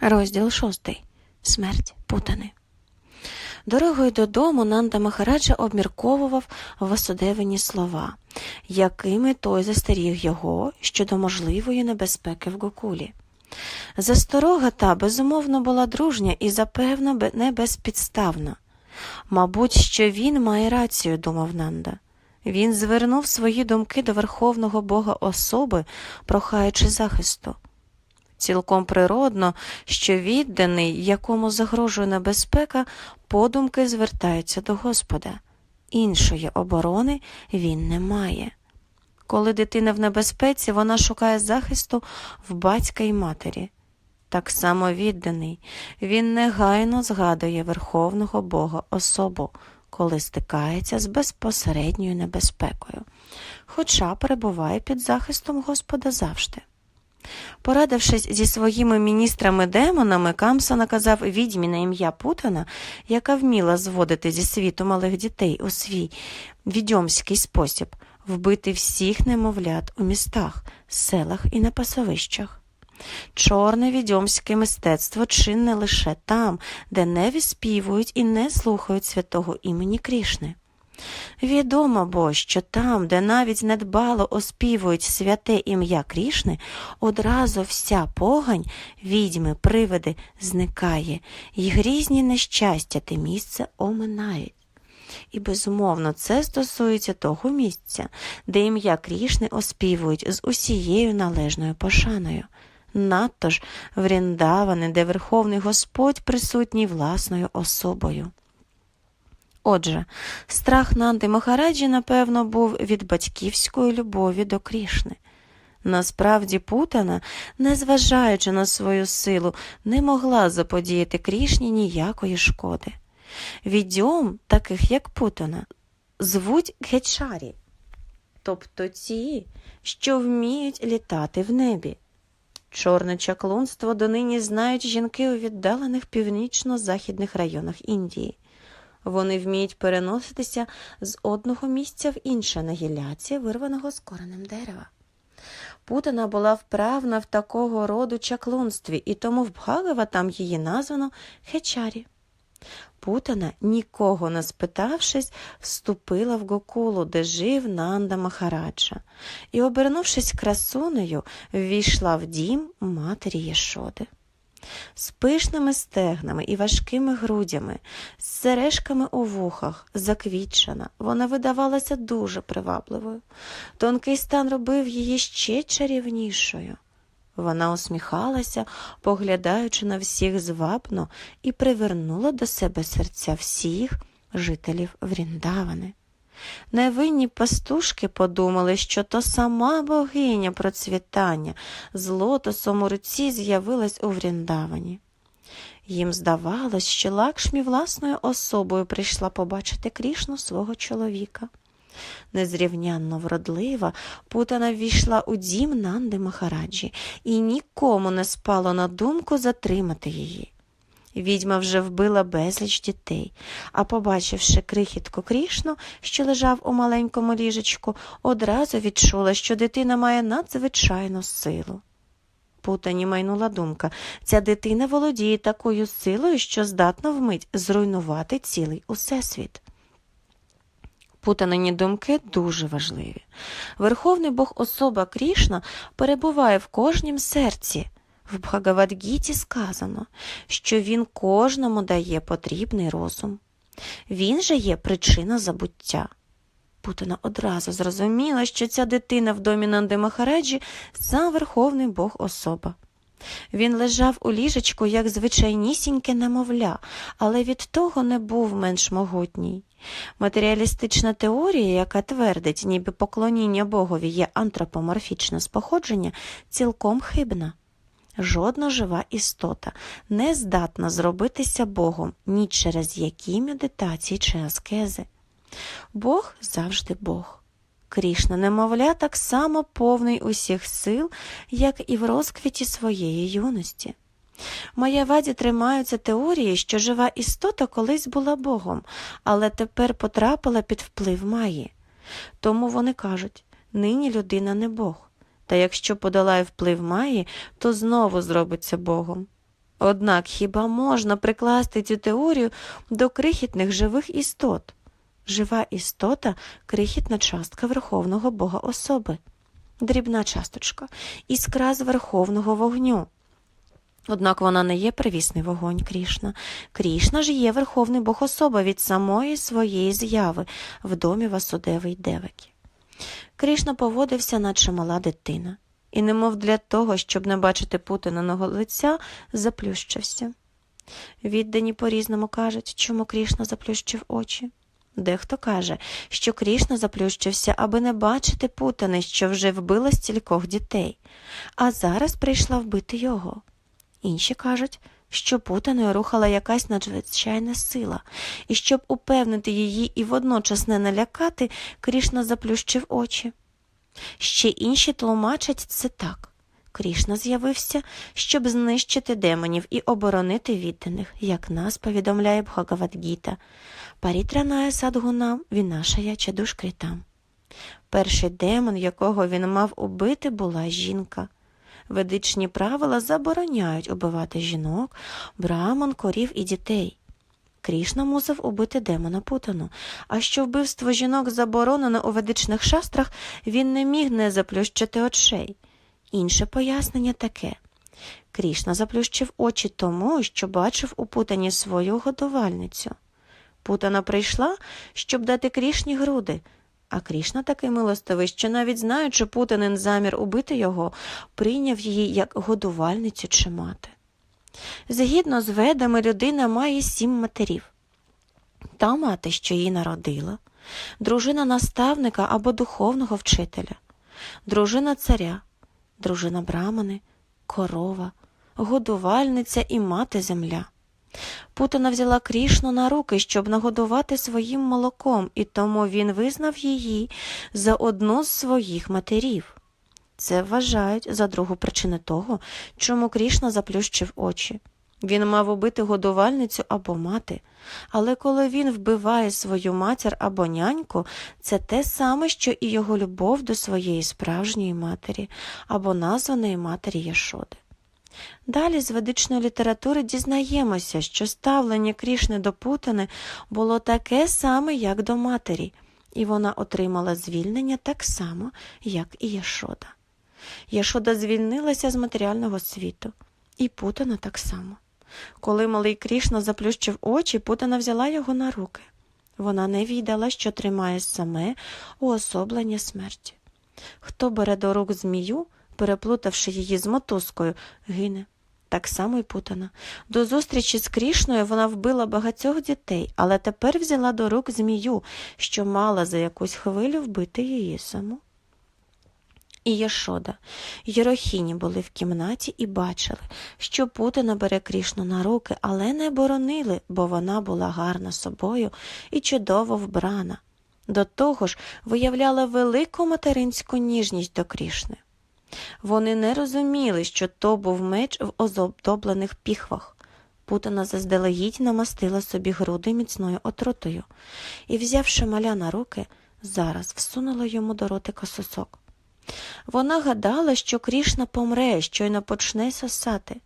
Розділ шостий. Смерть Путани. Дорогою додому Нанда Махараджа обмірковував Васудевині слова, якими той застеріг його щодо можливої небезпеки в Гокулі. Засторога та, безумовно, була дружня і, запевно, не безпідставна. Мабуть, що він має рацію, думав Нанда. Він звернув свої думки до Верховного Бога особи, прохаючи захисту. Цілком природно, що відданий, якому загрожує небезпека, подумки звертається до Господа. Іншої оборони він не має. Коли дитина в небезпеці, вона шукає захисту в батька і матері. Так само відданий, він негайно згадує Верховного Бога особу, коли стикається з безпосередньою небезпекою, хоча перебуває під захистом Господа завжди. Порадившись зі своїми міністрами-демонами, Камса наказав відьмі на ім'я Путана, яка вміла зводити зі світу малих дітей у свій відьомський спосіб, вбити всіх немовлят у містах, селах і на пасовищах. Чорне відьомське мистецтво чинне лише там, де не виспівують і не слухають святого імені Крішни. Відомо бо, що там, де навіть недбало оспівують святе ім'я Крішни, одразу вся погань, відьми, привиди зникає, і грізні нещастя те місце оминають. І, безумовно, це стосується того місця, де ім'я Крішни оспівують з усією належною пошаною. Надто ж вріндаване, де Верховний Господь присутній власною особою. Отже, страх Нанди Махараджі, напевно, був від батьківської любові до Крішни. Насправді Путана, незважаючи на свою силу, не могла заподіяти Крішні ніякої шкоди. Відьом, таких як Путана, звуть гечарі, тобто ті, що вміють літати в небі. Чорне чаклунство донині знають жінки у віддалених північно-західних районах Індії. Вони вміють переноситися з одного місця в інше на гілляці, вирваного з коренем дерева. Путана була вправна в такого роду чаклунстві, і тому в Бхагава там її названо Хечарі. Путана, нікого не спитавшись, вступила в Гокулу, де жив Нанда Махараджа, і, обернувшись красунею, ввійшла в дім матері Єшоди. З пишними стегнами і важкими грудями, з сережками у вухах, заквітчена, вона видавалася дуже привабливою. Тонкий стан робив її ще чарівнішою. Вона усміхалася, поглядаючи на всіх звабно, і привернула до себе серця всіх жителів Вріндавани. Невинні пастушки подумали, що то сама богиня процвітання з лотосом у руці з'явилась у Вріндавані. Їм здавалось, що Лакшмі власною особою прийшла побачити Крішну свого чоловіка. Незрівнянно вродлива, Путана ввійшла у дім Нанди Махараджі, і нікому не спало на думку затримати її. Відьма вже вбила безліч дітей, а побачивши крихітку Крішну, що лежав у маленькому ліжечку, одразу відчула, що дитина має надзвичайну силу. Путані майнула думка ця дитина володіє такою силою, що здатна вмить зруйнувати цілий усесвіт. Путанині думки дуже важливі. Верховний Бог особа Крішна перебуває в кожнім серці. В Бхагавадгіті сказано, що він кожному дає потрібний розум. Він же є причина забуття. Путана одразу зрозуміла, що ця дитина в домі Нанди Махараджі сам Верховний Бог особа. Він лежав у ліжечку, як звичайнісіньке немовля, але від того не був менш могутній. Матеріалістична теорія, яка твердить, ніби поклоніння Богові є антропоморфічне споходження, цілком хибна. Жодна жива істота не здатна зробитися Богом ні через які медитації чи аскези. Бог завжди Бог. Крішна, немовля, так само повний усіх сил, як і в розквіті своєї юності. Маяваді тримаються теорії, що жива істота колись була Богом, але тепер потрапила під вплив Маї. Тому вони кажуть, нині людина не Бог, та якщо подолає вплив Маї, то знову зробиться Богом. Однак хіба можна прикласти цю теорію до крихітних живих істот? Жива істота крихітна частка Верховного Бога особи, дрібна часточка, іскра з Верховного вогню. Однак вона не є первісний вогонь Крішна. Крішна ж є Верховний Бог особа від самої своєї з'яви в домі Васудеви й Девики. Крішна поводився, наче мала дитина, і, немов для того, щоб не бачити путаного лиця, заплющився. Віддані по-різному кажуть, чому Крішна заплющив очі. Дехто каже, що Крішна заплющився, аби не бачити путани, що вже вбила стількох дітей, а зараз прийшла вбити його. Інші кажуть, що путаною рухала якась надзвичайна сила, і щоб упевнити її і водночас не налякати, Крішна заплющив очі. Ще інші тлумачать це так. Крішна з'явився, щоб знищити демонів і оборонити відданих, як нас повідомляє Бхагавадгіта. Парітраная садгунам вінашая чадушкритам. Перший демон, якого він мав убити, була жінка. Ведичні правила забороняють убивати жінок, браман, корів і дітей. Крішна мусив убити демона Путану, а що вбивство жінок заборонено у ведичних шастрах, він не міг не заплющити очей. Інше пояснення таке. Крішна заплющив очі тому, що бачив у Путані свою годувальницю. Путана прийшла, щоб дати Крішні груди, а Крішна такий милостивий, що навіть знаючи Путанин замір убити його, прийняв її як годувальницю чи мати. Згідно з ведами, людина має сім матерів. Та мати, що її народила, дружина наставника або духовного вчителя, дружина царя, дружина брамани, корова, годувальниця і мати земля. Путана взяла Крішну на руки, щоб нагодувати своїм молоком, і тому він визнав її за одну з своїх матерів. Це вважають за другу причину того, чому Крішна заплющив очі. Він мав убити годувальницю або мати, але коли він вбиває свою матір або няньку, це те саме, що і його любов до своєї справжньої матері або названої матері Яшоди. Далі з ведичної літератури дізнаємося, що ставлення Крішни до Путани було таке саме, як до матері, і вона отримала звільнення так само, як і Яшода. Яшода звільнилася з матеріального світу, і Путана так само. Коли малий Крішна заплющив очі, Путана взяла його на руки. Вона не віддала, що тримає саме уособлення смерті. Хто бере до рук змію, переплутавши її з мотузкою, гине. Так само й путана. До зустрічі з Крішною вона вбила багатьох дітей, але тепер взяла до рук змію, що мала за якусь хвилю вбити її саму. І Яшода, Єрохіні були в кімнаті і бачили, що Путина бере Крішну на руки, але не боронили, бо вона була гарна собою і чудово вбрана. До того ж, виявляла велику материнську ніжність до Крішни. Вони не розуміли, що то був меч в озобдоблених піхвах. Путана заздалегідь намастила собі груди міцною отрутою і, взявши маля на руки, зараз всунула йому до ротика сосок. Вона гадала, що Крішна помре, щойно почне сосати.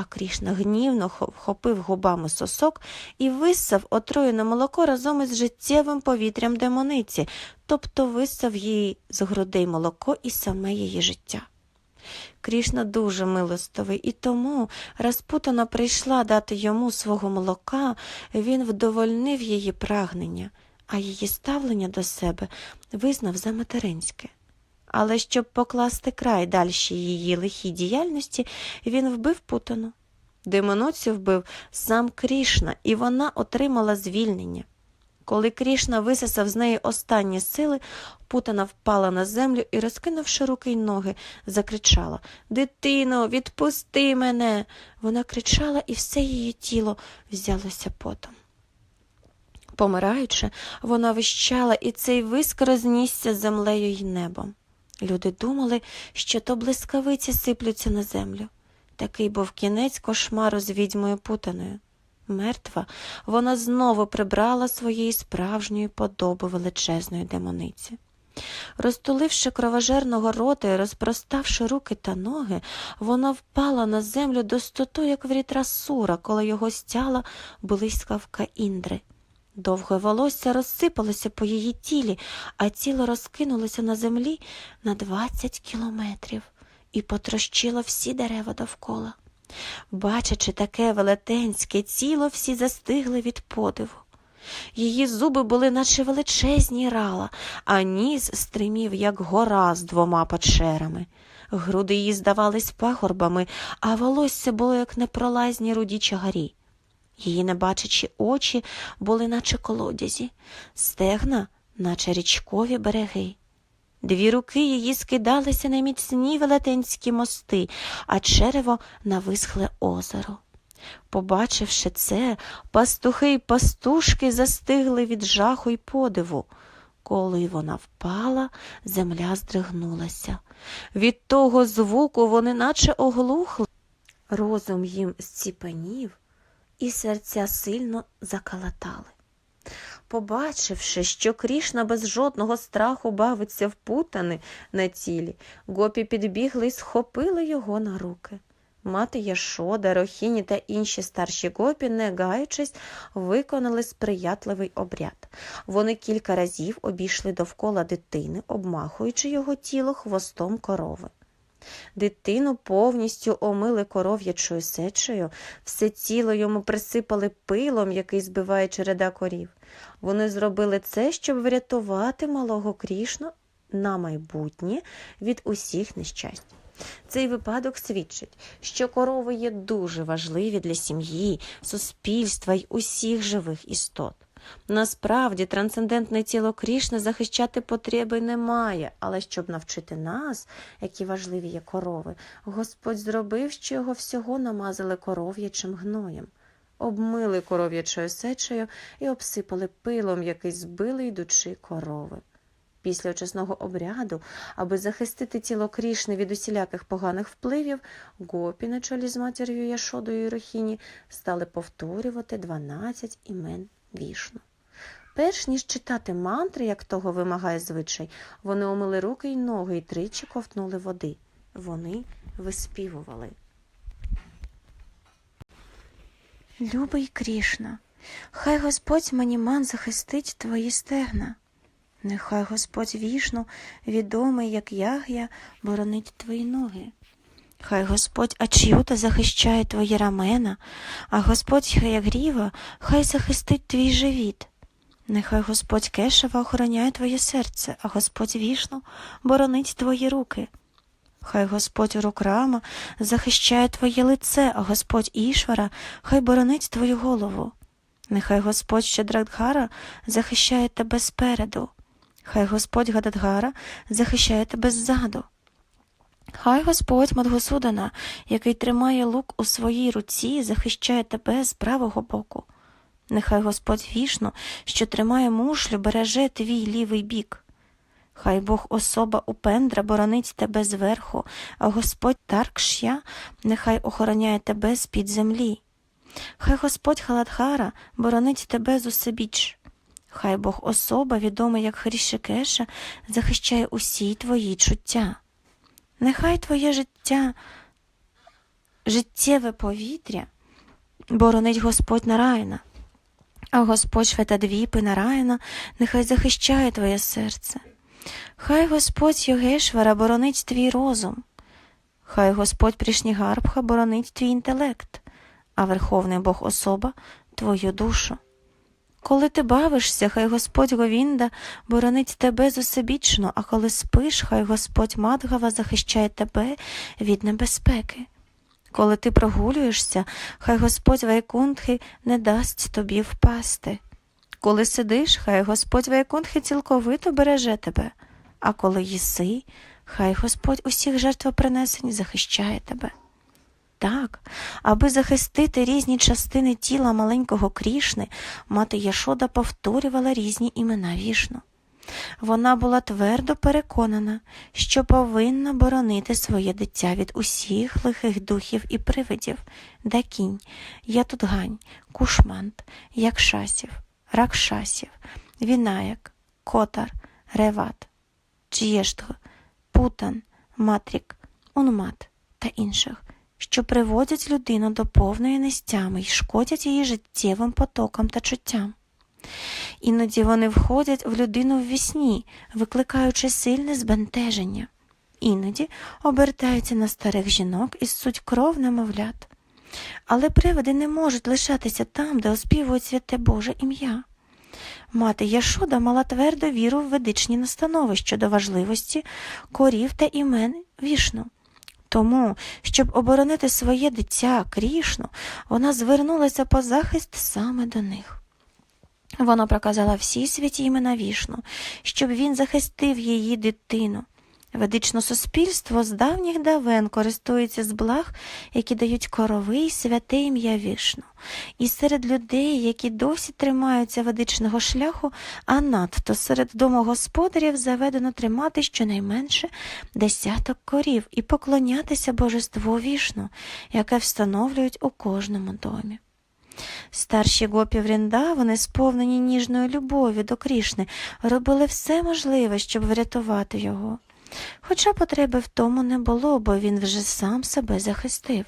А Крішна гнівно вхопив губами сосок і виссав отруєне молоко разом із життєвим повітрям демониці, тобто виссав їй з грудей молоко і саме її життя. Крішна дуже милостивий, і тому, раз Путана прийшла дати йому свого молока, він вдовольнив її прагнення, а її ставлення до себе визнав за материнське. Але щоб покласти край дальшій її лихій діяльності, він вбив Путану. Демоноцю вбив сам Крішна, і вона отримала звільнення. Коли Крішна висосав з неї останні сили, Путана впала на землю і, розкинувши руки й ноги, закричала Дитино, відпусти мене. Вона кричала, і все її тіло взялося потом. Помираючи, вона вищала, і цей виск рознісся землею й небом. Люди думали, що то блискавиці сиплються на землю. Такий був кінець кошмару з відьмою путаною. Мертва, вона знову прибрала своєї справжньої подоби величезної демониці. Розтуливши кровожерного рота і розпроставши руки та ноги, вона впала на землю достоту, як в рітра сура, коли його стяла блискавка Індри. Довге волосся розсипалося по її тілі, а тіло розкинулося на землі на двадцять кілометрів і потрощило всі дерева довкола. Бачачи таке велетенське тіло, всі застигли від подиву. Її зуби були, наче величезні рала, а ніс стримів, як гора з двома печерами. Груди її здавались пагорбами, а волосся було, як непролазні руді чагарі. Її небачачі очі були, наче колодязі, стегна, наче річкові береги. Дві руки її скидалися на міцні велетенські мости, а черево на висхле озеро. Побачивши це, пастухи й пастушки застигли від жаху й подиву. Коли вона впала, земля здригнулася. Від того звуку вони наче оглухли. Розум їм зціпенів, і серця сильно закалатали. Побачивши, що Крішна без жодного страху бавиться в путани на тілі, гопі підбігли й схопили його на руки. Мати Яшода, Рохіні та інші старші гопі, не гаючись, виконали сприятливий обряд. Вони кілька разів обійшли довкола дитини, обмахуючи його тіло хвостом корови. Дитину повністю омили коров'ячою сечею, все тіло йому присипали пилом, який збиває череда корів. Вони зробили це, щоб врятувати малого Крішну на майбутнє від усіх нещасть. Цей випадок свідчить, що корови є дуже важливі для сім'ї, суспільства й усіх живих істот. Насправді, трансцендентне тіло Крішни захищати потреби немає, але щоб навчити нас, які важливі є корови, Господь зробив, що його всього намазали коров'ячим гноєм, обмили коров'ячою сечею і обсипали пилом, який збили йдучи корови. Після очисного обряду, аби захистити тіло Крішни від усіляких поганих впливів, гопі на чолі з матір'ю Яшодою і Рохіні стали повторювати 12 імен вішну. Перш ніж читати мантри, як того вимагає звичай, вони омили руки й ноги і тричі ковтнули води. Вони виспівували. Любий Крішна, хай Господь маніман захистить твої стегна. Нехай Господь вішну, відомий, як яг'я, боронить твої ноги. Хай Господь Ачюта захищає твої рамена, а Господь Хаягріва хай захистить твій живіт. Нехай Господь Кешева охороняє твоє серце, а Господь вішну боронить твої руки. Хай Господь Рукрама захищає твоє лице, а Господь Ішвара хай боронить твою голову. Нехай Господь Щедрадгара захищає тебе спереду. Хай Господь Гададгара захищає тебе ззаду. Хай Господь Мадгосудана, який тримає лук у своїй руці, захищає тебе з правого боку. Нехай Господь вішну, що тримає мушлю, береже твій лівий бік. Хай Бог особа Упендра боронить тебе зверху, а Господь Таркшя нехай охороняє тебе з-під землі. Хай Господь Халадхара боронить тебе з усебіч. Хай Бог особа, відома як Хрішикеша, захищає усі твої чуття. Нехай твоє життя, життєве повітря боронить Господь Нараїна, а Господь Шветадвіпи Нараїна нехай захищає твоє серце. Хай Господь Йогешвара боронить твій розум, хай Господь Прішнігарбха боронить твій інтелект, а Верховний Бог особа твою душу. Коли ти бавишся, хай Господь Говінда боронить тебе зусебічно, а коли спиш, хай Господь Мадгава захищає тебе від небезпеки. Коли ти прогулюєшся, хай Господь Вайкунтхи не дасть тобі впасти. Коли сидиш, хай Господь Вайкунтхи цілковито береже тебе, а коли їси, хай Господь усіх жертвопринесень захищає тебе. Так, аби захистити різні частини тіла маленького Крішни, мати Яшода повторювала різні імена вішну. Вона була твердо переконана, що повинна боронити своє дитя від усіх лихих духів і привидів Дакінь, Ятудгань, Кушмант, Якшасів, Ракшасів, Вінаяк, Котар, Реват. Джєштг, Путан, Матрік, Унмат та інших, що приводять людину до повної нестями і шкодять її життєвим потокам та чуттям. Іноді вони входять в людину в вісні, викликаючи сильне збентеження. Іноді обертаються на старих жінок і суть кров немовлят. Але привиди не можуть лишатися там, де оспівують святе Боже ім'я. Мати Яшода мала тверду віру в ведичні настанови щодо важливості корів та імен вішну. Тому, щоб оборонити своє дитя Крішну, вона звернулася по захист саме до них. Вона проказала всі святі імена вішну, щоб він захистив її дитину. Ведичне суспільство з давніх давен користується з благ, які дають корови й святе ім'я вішну. І серед людей, які досі тримаються ведичного шляху, а надто серед домогосподарів заведено тримати щонайменше десяток корів і поклонятися божеству вішну, яке встановлюють у кожному домі. Старші гопі Вріндавани, сповнені ніжною любов'ю до Крішни, робили все можливе, щоб врятувати його. Хоча потреби в тому не було, бо він вже сам себе захистив.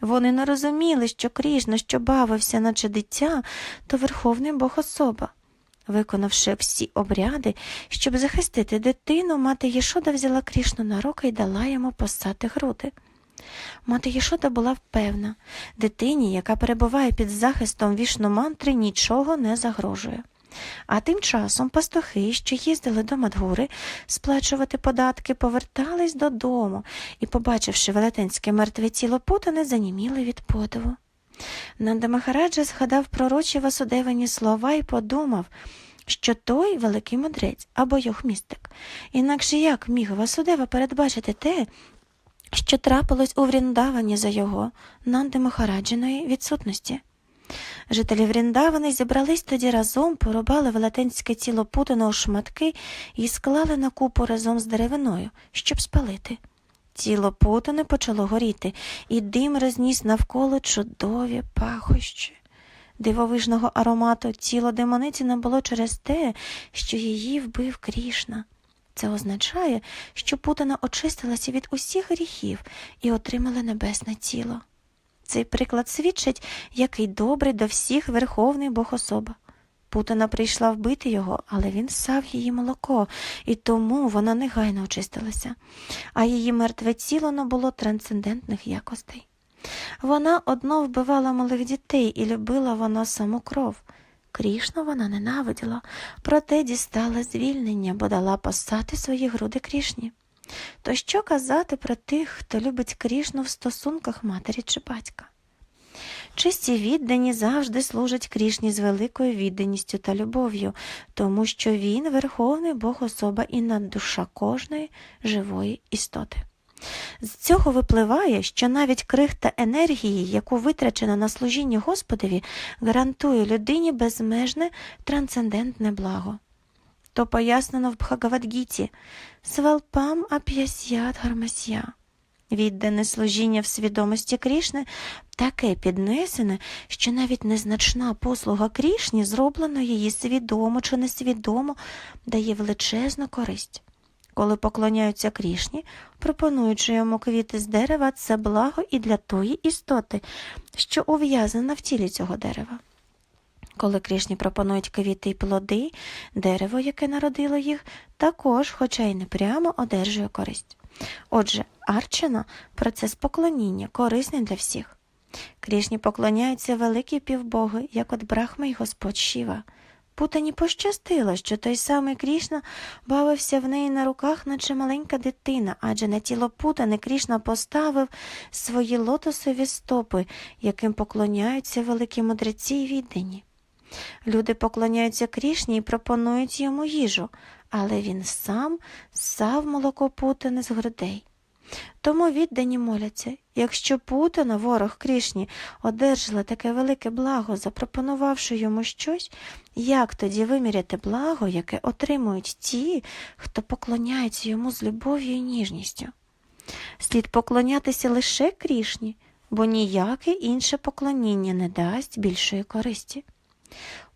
Вони не розуміли, що Крішна, що бавився, наче дитя, то верховний Бог особа. Виконавши всі обряди, щоб захистити дитину, мати Єшода взяла Крішну на руки і дала йому посати груди. Мати Єшода була впевна, дитині, яка перебуває під захистом вішномантри, нічого не загрожує. А тим часом пастухи, що їздили до Мадгури сплачувати податки, повертались додому і, побачивши велетенське мертве тіло путане, заніміли від подиву. Нанда Махараджа згадав пророчі Васудевані слова і подумав, що той великий мудрець або йохмістик. Інакше як міг Васудева передбачити те, що трапилось у Вріндавані за його Нанди Махараджиної відсутності. Жителі Вріндавани зібрались тоді разом, порубали велетенське тіло Путана у шматки і склали на купу разом з деревиною, щоб спалити. Тіло Путани почало горіти, і дим розніс навколо чудові пахощі. Дивовижного аромату тіло демониці не було через те, що її вбив Крішна. Це означає, що Путана очистилася від усіх гріхів і отримала небесне тіло. Цей приклад свідчить, який добрий до всіх верховний Бог особа. Путана прийшла вбити його, але він ссав її молоко, і тому вона негайно очистилася, а її мертве тіло не було трансцендентних якостей. Вона одно вбивала малих дітей і любила вона саму кров. Крішну вона ненавиділа, проте дістала звільнення, бо дала посати свої груди Крішні. То що казати про тих, хто любить Крішну в стосунках матері чи батька? Чисті віддані завжди служать Крішні з великою відданістю та любов'ю, тому що він верховний Бог особа і наддуша кожної живої істоти. З цього випливає, що навіть крихта енергії, яку витрачено на служіння Господові, гарантує людині безмежне трансцендентне благо. То пояснено в Бхагавадгіті Свалпам ап'ясят гармасya. Віддане служіння в свідомості Крішни таке піднесене, що навіть незначна послуга Крішні, зроблена її свідомо чи несвідомо, дає величезну користь. Коли поклоняються Крішні, пропонуючи йому квіти з дерева, це благо і для тої істоти, що ув'язана в тілі цього дерева. Коли Крішні пропонують квіти й плоди, дерево, яке народило їх, також, хоча й не прямо, одержує користь. Отже, арчана процес поклоніння корисний для всіх. Крішні поклоняються великі півбоги, як от Брахма й Господь Шіва. Путані пощастило, що той самий Крішна бавився в неї на руках, наче маленька дитина, адже на тіло Путани Крішна поставив свої лотосові стопи, яким поклоняються великі мудреці й віддані. Люди поклоняються Крішні і пропонують йому їжу, але він сам ссав молоко Путани з грудей. Тому віддані моляться, якщо Путана, ворог Крішні, одержала таке велике благо, запропонувавши йому щось, як тоді виміряти благо, яке отримують ті, хто поклоняється йому з любов'ю і ніжністю? Слід поклонятися лише Крішні, бо ніяке інше поклоніння не дасть більшої користі.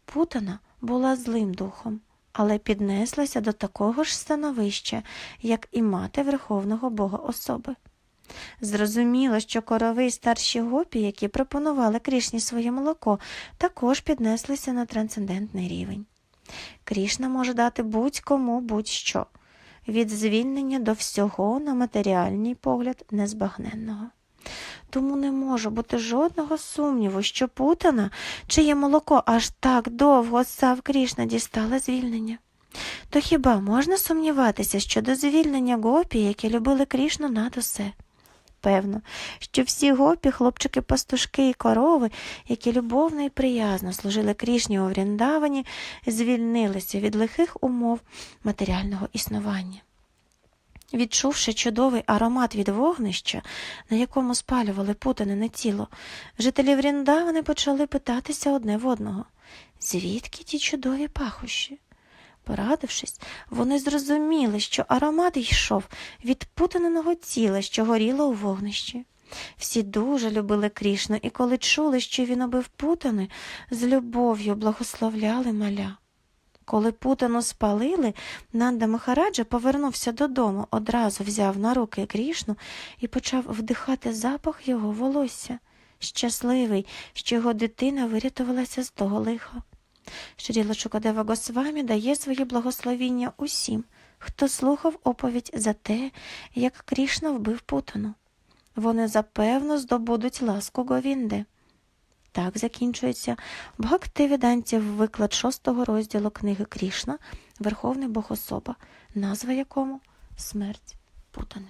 Путана була злим духом, але піднеслася до такого ж становища, як і мати Верховного Бога особи. Зрозуміло, що корови й старші гопі, які пропонували Крішні своє молоко, також піднеслися на трансцендентний рівень. Крішна може дати будь-кому будь-що, від звільнення до всього на матеріальний погляд незбагненного. Тому не може бути жодного сумніву, що путана, чиє молоко аж так довго сав Крішна дістала звільнення. То хіба можна сумніватися щодо звільнення гопі, які любили Крішну над усе? Певно, що всі гопі, хлопчики-пастушки і корови, які любовно і приязно служили Крішні у Вріндавані, звільнилися від лихих умов матеріального існування. Відчувши чудовий аромат від вогнища, на якому спалювали путанене тіло, жителі Вріндавани почали питатися одне в одного, звідки ті чудові пахощі? Порадившись, вони зрозуміли, що аромат йшов від путаненого тіла, що горіло у вогнищі. Всі дуже любили Крішну, і коли чули, що він убив путани, з любов'ю благословляли маля. Коли путану спалили, Нанда Махараджа повернувся додому, одразу взяв на руки Крішну і почав вдихати запах його волосся, щасливий, що його дитина вирятувалася з того лиха. Шріла Чукадева Госвамі дає своє благословіння усім, хто слухав оповідь за те, як Крішна вбив путану. Вони запевно здобудуть ласку Говінди. Так закінчується. Бхактивіданців виклад шостого розділу книги Крішна, Верховний Богособа, назва якому Смерть Путани.